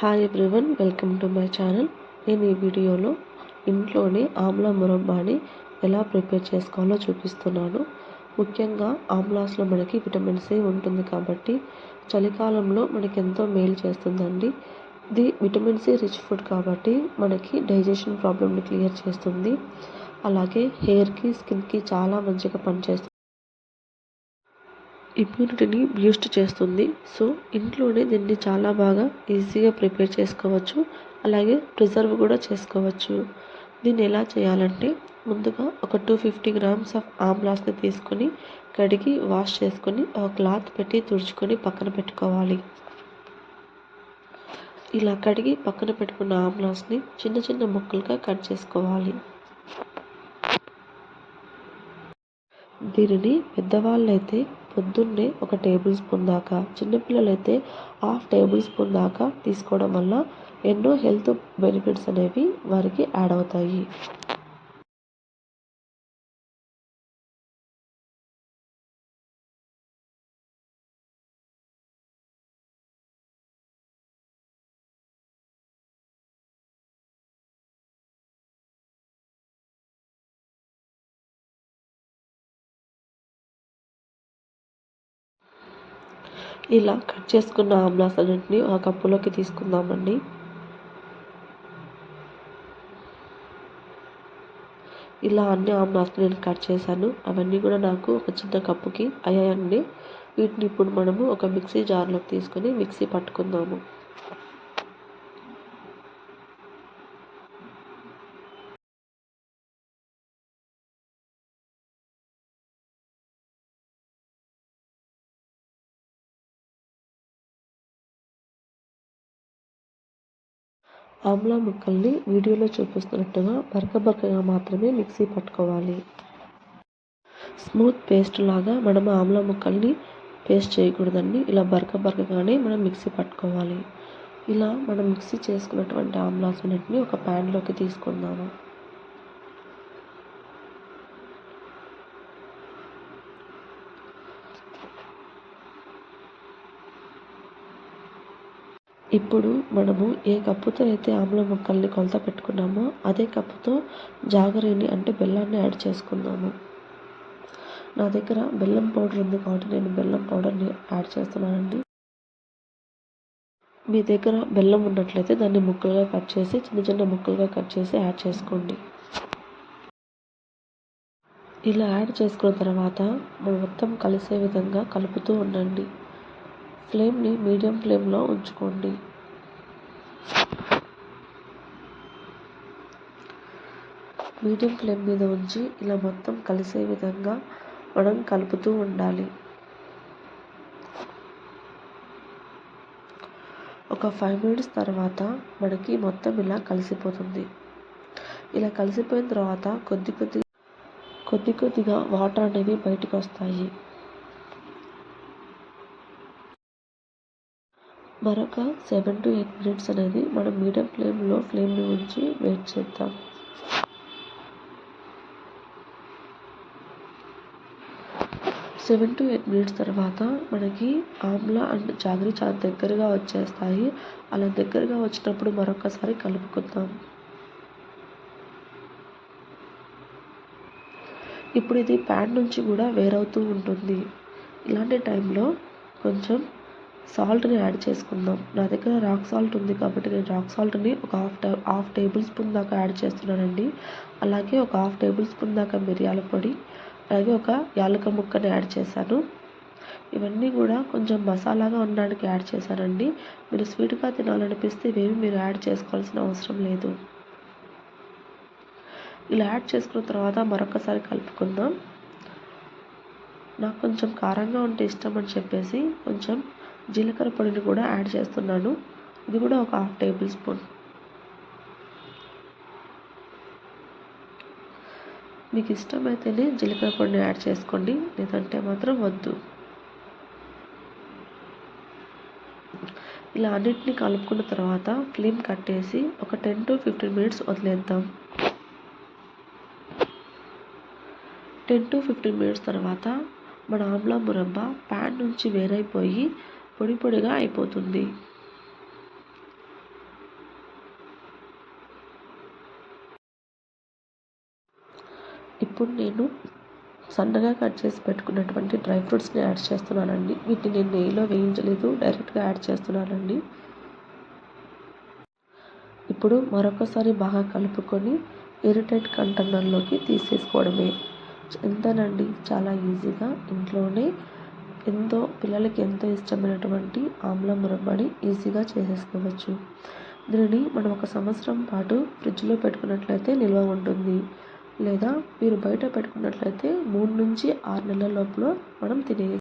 Hi everyone welcome to my channel నేను ఈ వీడియోలో ఇంట్లోనే ఆమ్లా మురబ్బాని ఎలా ప్రిపేర్ చేసుకోవాలో చూపిస్తున్నాను. ముఖ్యంగా ఆమ్లాస్లో మనకి విటమిన్ సి ఉంటుంది కాబట్టి చలికాలంలో మనకి ఎంతో మేలు చేస్తుందండి. ఇది విటమిన్ సి రిచ్ ఫుడ్ కాబట్టి మనకి డైజెషన్ ప్రాబ్లమ్ని క్లియర్ చేస్తుంది. అలాగే హెయిర్కి స్కిన్కి చాలా మంచిగా పనిచేస్తుంది. ఇమ్యూనిటీని బూస్ట్ చేస్తుంది. సో ఇంట్లోనే దీన్ని చాలా బాగా ఈజీగా ప్రిపేర్ చేసుకోవచ్చు. అలాగే ప్రిజర్వ్ కూడా చేసుకోవచ్చు. దీన్ని ఎలా చేయాలంటే ముందుగా ఒక టూ ఫిఫ్టీ గ్రామ్స్ ఆఫ్ ఆమ్లాస్ని తీసుకొని కడిగి వాష్ చేసుకొని ఒక క్లాత్ పెట్టి తుడుచుకొని పక్కన పెట్టుకోవాలి. ఇలా కడిగి పక్కన పెట్టుకున్న ఆమ్లాస్ని చిన్న చిన్న ముక్కలుగా కట్ చేసుకోవాలి. దీనిని పెద్దవాళ్ళైతే పొద్దున్నే ఒక టేబుల్ స్పూన్ దాకా చిన్నపిల్లలైతే హాఫ్ టేబుల్ స్పూన్ దాకా తీసుకోవడం వల్ల ఎన్నో హెల్త్ బెనిఫిట్స్ అనేవి వారికి యాడ్ అవుతాయి. ఇలా కట్ చేసుకున్న ఆమ్లాస్ అన్నింటినీ ఆ కప్పులోకి తీసుకుందామండి. ఇలా అన్ని ఆమ్లాస్ని నేను కట్ చేశాను. అవన్నీ కూడా నాకు ఒక చిన్న కప్పుకి అయ్యాయండి. వీటిని ఇప్పుడు మనము ఒక మిక్సీ జార్లోకి తీసుకొని మిక్సీ పట్టుకుందాము. ఆమ్లా ముక్కల్ని వీడియోలో చూపిస్తున్నట్టుగా బరక బరకగా మాత్రమే మిక్సీ పట్టుకోవాలి. స్మూత్ పేస్ట్ లాగా మనం ఆమ్లా ముక్కల్ని పేస్ట్ చేయకూడదండి. ఇలా బరక బరకగానే మనం మిక్సీ పట్టుకోవాలి. ఇలా మనం మిక్సీ చేసుకున్నటువంటి ఆమ్లాస్ అన్నింటినీ ఒక ప్యాన్లోకి తీసుకుందాము. ఇప్పుడు మనము ఏ కప్పుతో అయితే ఆమ్ల ముక్కల్ని కొలత పెట్టుకున్నామో అదే కప్పుతో జాగరిని అంటే బెల్లాన్ని యాడ్ చేసుకుందాము. నా దగ్గర బెల్లం పౌడర్ ఉంది కాబట్టి నేను బెల్లం పౌడర్ని యాడ్ చేస్తున్నానండి. మీ దగ్గర బెల్లం ఉన్నట్లయితే దాన్ని ముక్కలుగా కట్ చేసి చిన్న చిన్న ముక్కలుగా కట్ చేసి యాడ్ చేసుకోండి. ఇలా యాడ్ చేసుకున్న తర్వాత మొత్తం కలిసే విధంగా కలుపుతూ ఉండండి. ఫ్లేమ్ని మీడియం ఫ్లేమ్లో ఉంచుకోండి. మీడియం ఫ్లేమ్ మీద ఉంచి ఇలా మొత్తం కలిసే విధంగా మనం కలుపుతూ ఉండాలి. ఒక ఫైవ్ మినిట్స్ తర్వాత మనకి మొత్తం ఇలా కలిసిపోతుంది. ఇలా కలిసిపోయిన తర్వాత కొద్ది కొద్ది కొద్ది కొద్దిగా వాటర్ అనేవి బయటకు వస్తాయి. మరొక సెవెన్ టు ఎయిట్ మినిట్స్ అనేది మనం మీడియం ఫ్లేమ్లో ఫ్లేమ్ని ఉంచి వెయిట్ చేద్దాం. సెవెన్ టు ఎయిట్ మినిట్స్ తర్వాత మనకి ఆమ్లా అండ్ జాగరి చాలా దగ్గరగా వచ్చేస్తాయి. అలా దగ్గరగా వచ్చినప్పుడు మరొకసారి కలుపుకుందాం. ఇప్పుడు ఇది ప్యాన్ నుంచి కూడా వేరవుతూ ఉంటుంది. ఇలాంటి టైంలో కొంచెం సాల్ట్ని యాడ్ చేసుకుందాం. నా దగ్గర రాక్ సాల్ట్ ఉంది కాబట్టి నేను రాక్ సాల్ట్ని ఒక హాఫ్ హాఫ్ టేబుల్ స్పూన్ దాకా యాడ్ చేస్తున్నానండి. అలాగే ఒక హాఫ్ టేబుల్ స్పూన్ దాకా మిరియాల పొడి అలాగే ఒక యాలక ముక్కని యాడ్ చేశాను. ఇవన్నీ కూడా కొంచెం మసాలాగా ఉండడానికి యాడ్ చేశానండి. మీరు స్వీట్గా తినాలనిపిస్తే ఇవేమి మీరు యాడ్ చేసుకోవాల్సిన అవసరం లేదు. ఇలా యాడ్ చేసుకున్న తర్వాత మరొకసారి కలుపుకుందాం. నాకు కొంచెం కారంగా ఉంటే ఇష్టం అని చెప్పేసి కొంచెం జీలకర్ర పొడిని కూడా యాడ్ చేస్తున్నాను. ఇది కూడా ఒక హాఫ్ టేబుల్ స్పూన్. మీకు ఇష్టమైతేనే జీలకర్ర పొడిని యాడ్ చేసుకోండి లేదంటే మాత్రం వద్దు. ఇలా అన్నిటిని కలుపుకున్న తర్వాత ఫ్లేమ్ కట్టేసి ఒక టెన్ టు ఫిఫ్టీన్ మినిట్స్ వదిలేద్దాం. టెన్ టు ఫిఫ్టీన్ మినిట్స్ తర్వాత మన ఆమ్లా మురబ్బ ప్యాన్ నుంచి వేరైపోయి పొడి పొడిగా అయిపోతుంది. ఇప్పుడు నేను సన్నగా కట్ చేసి పెట్టుకున్నటువంటి డ్రై ఫ్రూట్స్ని యాడ్ చేస్తున్నానండి. వీటిని నేను నెయ్యిలో వేయించలేదు డైరెక్ట్గా యాడ్ చేస్తున్నానండి. ఇప్పుడు మరొకసారి బాగా కలుపుకొని ఇరిటేట్ కంటైనర్లోకి తీసేసుకోవడమే. ఎంతనండి? చాలా ఈజీగా ఇంట్లోనే ఎంతో పిల్లలకి ఎంతో ఇష్టమైనటువంటి ఆమ్ల మురబ్బని ఈజీగా చేసేసుకోవచ్చు. దీనిని మనం ఒక సంవత్సరం పాటు ఫ్రిడ్జ్లో పెట్టుకున్నట్లయితే నిల్వ ఉంటుంది. లేదా మీరు బయట పెట్టుకున్నట్లయితే మూడు నుంచి ఆరు నెలల లోపల మనం తినే